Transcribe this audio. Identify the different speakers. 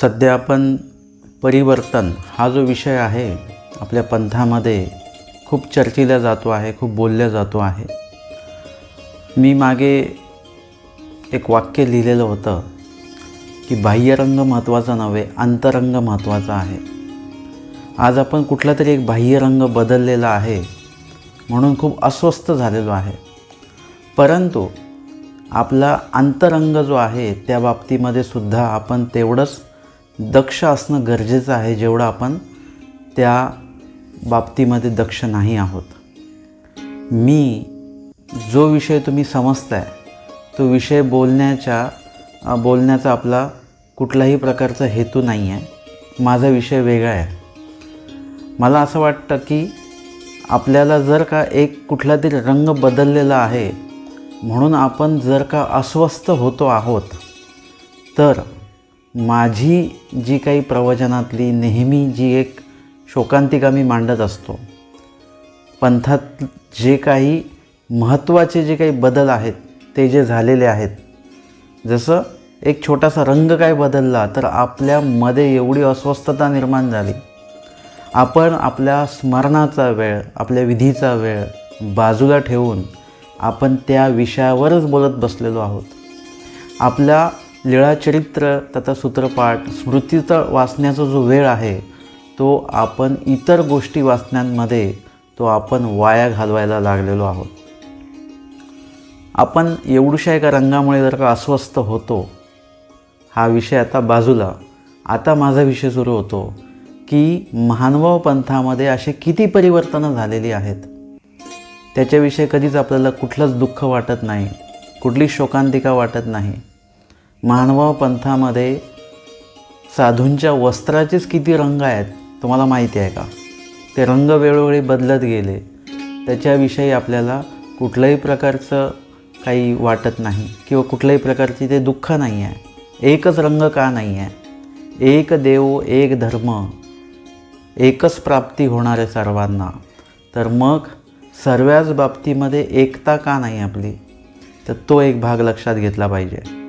Speaker 1: सध्या आपण परिवर्तन हा जो विषय आहे आपल्या पंथामध्ये खूप चर्चिला जातो आहे खूप बोलल्या जातो आहे. मी मागे एक वाक्य लिहिलेलं होतं की बाह्यरंग महत्त्वाचा नव्हे अंतरंग महत्त्वाचा आहे. आज आपण कुठला तरी एक बाह्यरंग बदललेला आहे म्हणून खूप अस्वस्थ झालेलो आहे. परंतु आपला अंतरंग जो आहे त्या बाबतीमध्ये सुद्धा आपण तेवढंच दक्ष असणं गरजेचं आहे जेवढं आपण त्या बाबतीमध्ये दक्ष नाही आहोत. मी जो विषय तुम्ही समजताय तो विषय बोलण्याच्या बोलण्याचा आपला कुठलाही प्रकारचा हेतू नाही आहे माझा विषय वेगळा आहे. मला असं वाटतं की आपल्याला जर का एक कुठला तरी रंग बदललेला आहे म्हणून आपण जर का अस्वस्थ होतो आहोत तर माझी जी काही प्रवचनातली नेहमी जी एक शोकांतिका मी मांडत असतो पंथात जे काही महत्त्वाचे जे काही बदल आहेत ते जे झालेले आहेत जसं एक छोटासा रंग काय बदलला तर आपल्यामध्ये एवढी अस्वस्थता निर्माण झाली. आपण आपल्या स्मरणाचा वेळ आपल्या विधीचा वेळ बाजूला ठेवून आपण त्या विषयावरच बोलत बसलेलो आहोत. आपल्या लीळाचरित्र तथा सूत्रपाठ स्मृतीचा वाचण्याचा जो वेळ आहे तो आपण इतर गोष्टी वाचण्यांमध्ये तो आपण वाया घालवायला लागलेलो आहोत. आपण एवढूशा एका रंगामुळे जर का अस्वस्थ होतो हा विषय आता बाजूला. आता माझा विषय सुरू होतो की महानुभाव पंथामध्ये असे किती परिवर्तनं झालेली आहेत? त्याच्याविषयी कधीच आपल्याला कुठलंच दुःख वाटत नाही कुठली शोकांतिका वाटत नाही. महानुभाव पंथामध्ये साधूंच्या वस्त्राचेच किती रंग आहेत तुम्हाला माहिती आहे का? ते रंग वेळोवेळी बदलत गेले. त्याच्याविषयी आपल्याला कुठल्याही प्रकारचं काही वाटत नाही किंवा कुठल्याही प्रकारची ते दुःख नाही आहे. एकच रंग का नाही आहे? एक देव एक धर्म एकच प्राप्ती होणार आहे सर्वांना. तर मग सर्वच बाबतीमध्ये एकता का नाही आपली? तर तो एक भाग लक्षात घेतला पाहिजे.